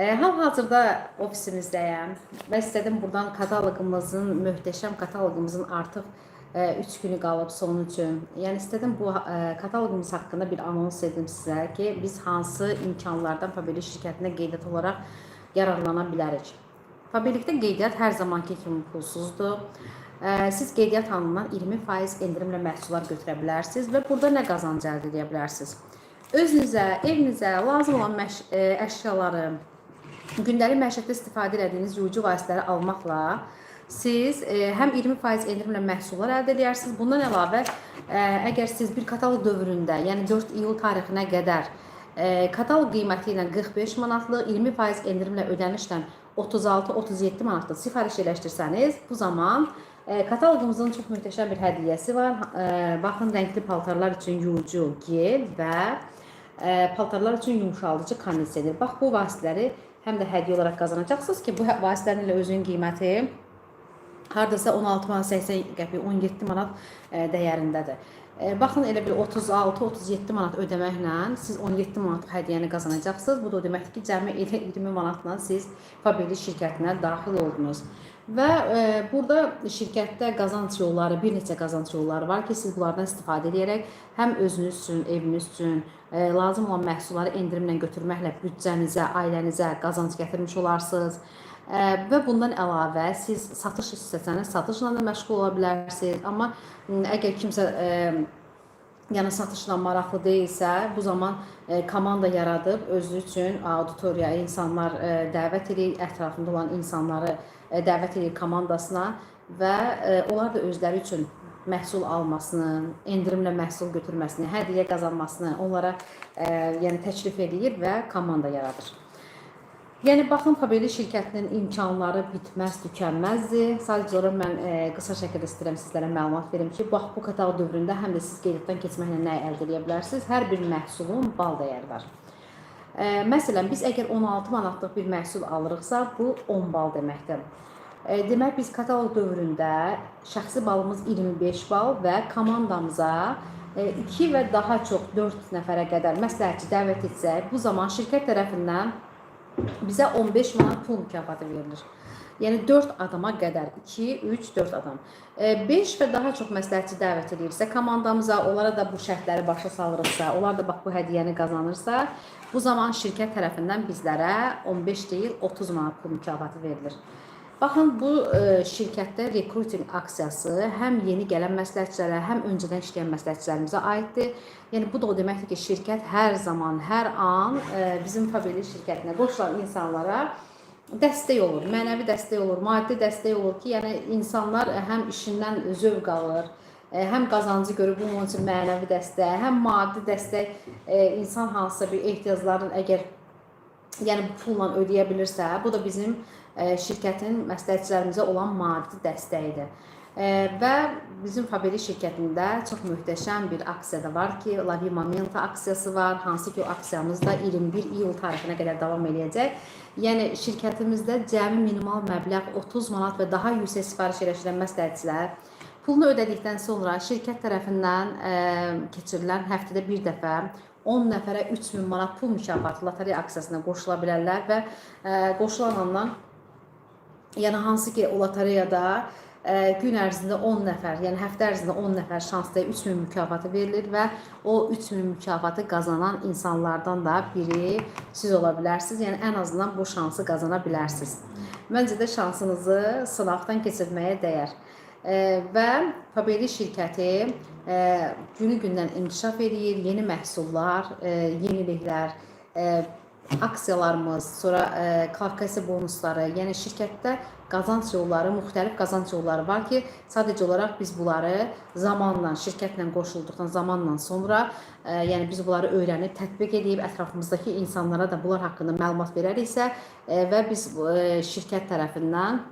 E, Hal-hazırda ofisimizdəyəm və istədim buradan kataloqumuzun, möhtəşəm kataloqumuzun artıq 3 günü qalıb son üçün. Yəni istədim bu e, kataloqumuz haqqında bir anons edim sizə ki, biz hansı imkanlardan Fabeli şirkətinə qeydiyyat olaraq yararlana bilərik. Fabelikdə qeydiyyat hər zamanki kimi pulsuzdur. E, Siz qeydiyyat alımından 20% endirimlə məhsullar götürə bilərsiniz və burada nə qazanc əldə edə bilərsiniz? Özünüzə, evinizə lazım olan e, əşyaları, gündəlik məişətdə istifadə etdiyiniz yuyucu vasitələri almaqla siz e, həm 20% endirimlə məhsullar əldə edərsiniz. Bundan əlavə, e, əgər siz bir kataloq dövründə, yəni 4 iyul tarixinə qədər e, kataloq qiyməti ilə 45 manatlıq, 20% endirimlə ödənişlə 36-37 manatlıq sifariş eləşdirsəniz, bu zaman e, kataloqumuzun çox möhtəşəm bir hədiyyəsi var. E, baxın, rəngli paltarlar üçün yuyucu gel və e, paltarlar üçün yumşaldıcı kondisioner. Bax bu vasitələri həm də hədiyyə olaraq qazanacaqsınız ki, bu vasitələrin elə özünün qiyməti hardasa 16 manat 80 qəpik 17 manat e, dəyərindədir. E, Baxın elə bir 36-37 manat ödəməklə siz 17 manatlıq hədiyyəni qazanacaqsınız. Bu da o deməkdir ki, cəmi elə 20 manatla siz Fabeli şirkətinə daxil oldunuz. Və e, burada şirkətdə qazanc yolları, bir neçə qazanc yolları var ki, siz bunlardan istifadə edərək həm özünüz üçün, eviniz üçün e, lazım olan məhsulları endirimlə götürməklə büdcənizə, ailənizə qazanc gətirmiş olarsınız. Ə, Və bundan əlavə siz satış istəsəniz satışla da məşğul ola bilərsiniz. Amma əgər kimsə ə, yəni satışla maraqlı deyilsə, bu zaman ə, komanda yaradıb özü üçün auditoriyaya insanlar ə, dəvət edir, ətrafında olan insanları ə, dəvət edir komandasına və ə, onlar da özləri üçün məhsul almasını, endirimlə məhsul götürməsini, hədiyyə qazanmasını onlara ə, yəni təklif edir və komanda yaradır. Yəni baxın Fabeli şirkətinin imkanları bitməz, tükənməzdir. Sadəcə olaraq mən e, qısa şəkildə istəyirəm sizlərə məlumat verim ki, bax bu kataloq dövründə həm də siz qeydiyyatdan keçməklə nə əldə edə bilərsiniz? Hər bir məhsulun bal dəyəri var. E, məsələn, biz əgər 16 manatlıq bir məhsul alırıqsa, bu 10 bal deməkdir. E, demək biz kataloq dövründə şəxsi balımız 25 bal və komandamıza 2 və daha çox 4 nəfərə qədər məsləhətçi dəvət etsək, bu zaman şirkət tərəfindən bizə 15 manat pul mükafatı verilir. Yəni 4 adama qədər 2, 3, 4 adam. 5 və daha çox məsləhətçi dəvət edirsə komandamıza, onlara da bu şərtləri başa salırıqsa, onlar da bax bu hədiyyəni qazanırsa, bu zaman şirkət tərəfindən bizlərə 15 deyil 30 manat pul mükafatı verilir. Baxın bu e, şirkətdə rekruting aksiyası həm yeni gələn məsləhətçilərə, həm öncədən işləyən məsləhətçilərimizə aiddir. Yəni bu da o deməkdir ki, şirkət hər zaman, hər an e, bizim Fabeli şirkətinə qoşulan insanlara dəstək olur, mənəvi dəstək olur, maddi dəstək olur ki, yəni insanlar həm işindən zövq alır, e, həm qazancı görür, bunun üçün mənəvi dəstək, həm maddi dəstək, insan hansısa bir ehtiyacların əgər yəni pulla ödəyə bilirsə, bu da bizim şirkətin məsləhətçilərimizə olan maddi dəstəyidir. E, və bizim Fabeli şirkətində çox möhtəşəm bir aksiya da var ki, La Vie Momento aksiyası var, hansı ki o aksiyamız da 21 iyul tarixinə qədər davam edəcək. Yəni şirkətimizdə cəmi minimal məbləğ 30 manat və daha yüksək sifariş eləşdirən məsləhətçilər Pulunu ödədikdən sonra şirkət tərəfindən ə, keçirilən həftədə bir dəfə 10 nəfərə 3000 manat pul mükafatı lotereya aksiyasına qoşula bilərlər və ə, qoşulan andan yəni hansı ki o lotereyada ə, gün ərzində 10 nəfər, yəni həftə ərzində 10 nəfər şanslı 3000 mükafatı verilir və o 3000 mükafatı qazanan insanlardan da biri siz ola bilərsiniz. Yəni ən azından bu şansı qazana bilərsiniz. Məncə də şansınızı sınaqdan keçirməyə dəyər. E, və Fabeli şirkəti e, günü-gündən inkişaf edir, yeni məhsullar, e, yeniliklər, e, aksiyalarımız, sonra e, karkasi bonusları, yəni şirkətdə qazanc yolları, müxtəlif qazanc yolları var ki, sadəcə olaraq biz bunları zamanla, şirkətlə qoşulduqdan zamanla sonra, e, yəni biz bunları öyrənib, tətbiq edib ətrafımızdakı insanlara da bunlar haqqında məlumat verəriksə e, və biz e, şirkət tərəfindən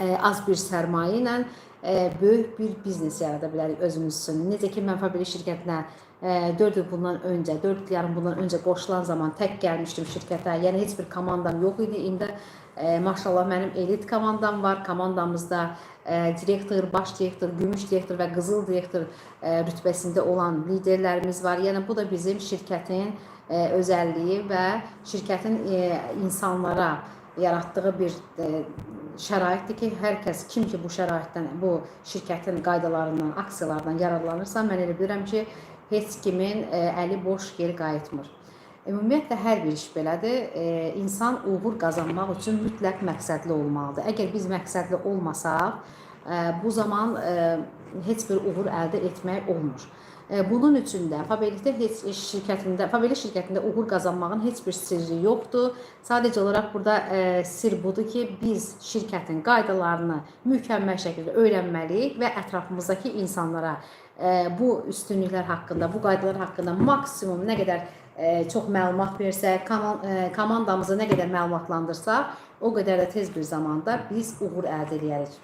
e, az bir sərmayə ilə e, böyük bir biznes yarada bilərik özümüz üçün. Necə ki, mən Fabili şirkətinə 4 il bundan öncə, 4 il yarım bundan öncə qoşulan zaman tək gəlmişdim şirkətə. Yəni heç bir komandam yox idi. İndi e, maşallah mənim elit komandam var. Komandamızda e, direktor, baş direktor, gümüş direktor və qızıl direktor e, rütbəsində olan liderlərimiz var. Yəni bu da bizim şirkətin e, özəlliyi və şirkətin e, insanlara yaratdığı bir e, şəraitdir ki, hər kəs kim ki bu şəraitdən, bu şirkətin qaydalarından, aksiyalardan yararlanırsa, mən elə bilirəm ki, heç kimin e, əli boş geri qayıtmır. Ümumiyyətlə hər bir iş belədir. E, insan uğur qazanmaq üçün mütləq məqsədli olmalıdır. Əgər biz məqsədli olmasaq, e, bu zaman e, heç bir uğur əldə etmək olmur. E, Bunun üçün də Fabelikdə heç şirkətində, Fabeli şirkətində uğur qazanmağın heç bir sirri yoxdur. Sadəcə olaraq burada e, sir budur ki, biz şirkətin qaydalarını mükəmməl şəkildə öyrənməliyik və ətrafımızdakı insanlara e, bu üstünlüklər haqqında, bu qaydalar haqqında maksimum nə qədər e, çox məlumat versək, koman- e, komandamızı nə qədər məlumatlandırsaq, o qədər də tez bir zamanda biz uğur əldə edərik.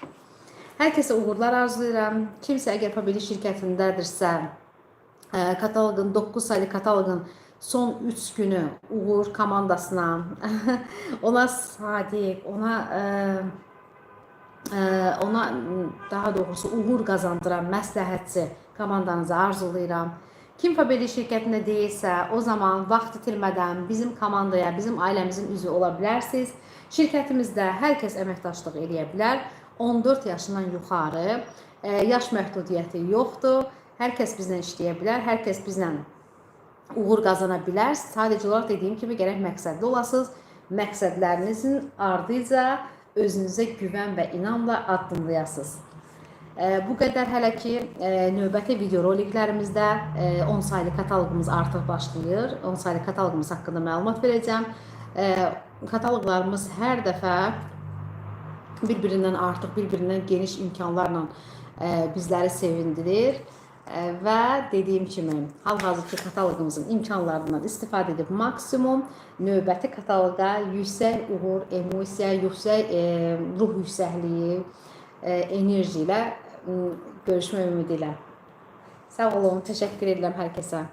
Hər kəsə uğurlar arzulayıram. Kimsə əgər Fabeli şirkətindədirsə, e, kataloqun 9 saylı kataloqun son 3 günü Uğur komandasına, ona Sadiq, ona e, e, ona daha doğrusu uğur qazandıran məsləhətçi komandanızı arzulayıram. Kim Fabeli şirkətində deyilsə, o zaman vaxt itirmədən bizim komandaya, bizim ailəmizin üzvü ola bilərsiniz. Şirkətimizdə hər kəs əməkdaşlıq edə bilər. 14 yaşından yuxarı e, yaş məhdudiyyəti yoxdur. İşləyə bilər, hər kəs bizlə uğur qazana bilər. Sadəcə olaraq dediyim kimi gərək məqsədli olasınız. Məqsədlərinizin ardınca özünüzə güvən və inamla addımlayasınız. E, Bu qədər hələ ki e, növbəti videoroliklərimizdə e, 10 saylı kataloqumuz artıq başlayır. 10 saylı kataloqumuz haqqında məlumat verəcəm. E, Kataloqlarımız hər dəfə bir-birindən artıq, bir-birindən geniş imkanlarla e, bizləri sevindirir. E, və dediyim kimi, hal-hazırki kataloqumuzun imkanlarından istifadə edib maksimum növbəti kataloqa yüksək uğur, emosiya, yüksək e, ruh yüksəkliyi, e, enerji ilə görüşmək ümidi ilə. Sağ olun, təşəkkür edirəm hər kəsə.